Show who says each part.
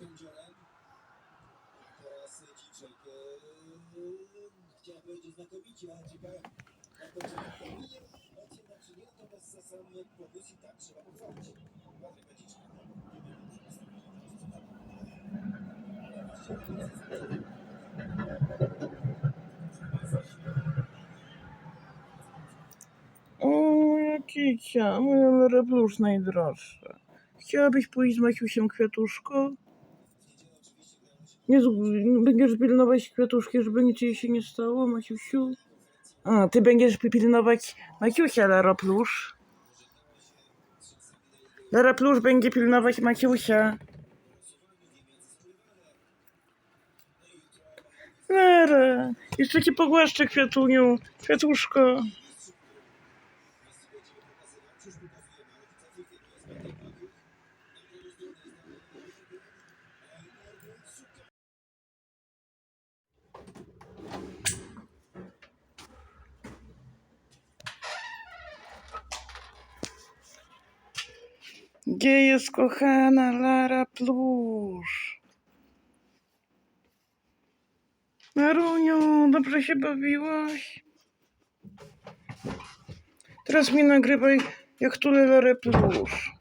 Speaker 1: Jake, e, chciałem powiedzieć znakomicie, ale czekałem na to, tak powinien się tak czy nie, natomiast za sam pomysł i tak trzeba pochwalić. Patryk Kaciczka, nie wiem, czy
Speaker 2: O, Kicia, moja Lara Plus najdroższa. Chciałabyś pójść z Maciusiem Kwiatuszko? Nie, z- będziesz pilnować Kwiatuszki, żeby nic jej się nie stało, Maciusiu? A, ty będziesz pilnować Maciusia, Lara Plus. Lara Plus będzie pilnować Maciusia. Lara, jeszcze cię pogłaszczę, Kwiatuniu. Kwiatuszko. Gdzie jest kochana Lara Plusz? Maruniu, dobrze się bawiłaś? Teraz mi nagrywaj, jak tulę Larę Plusz.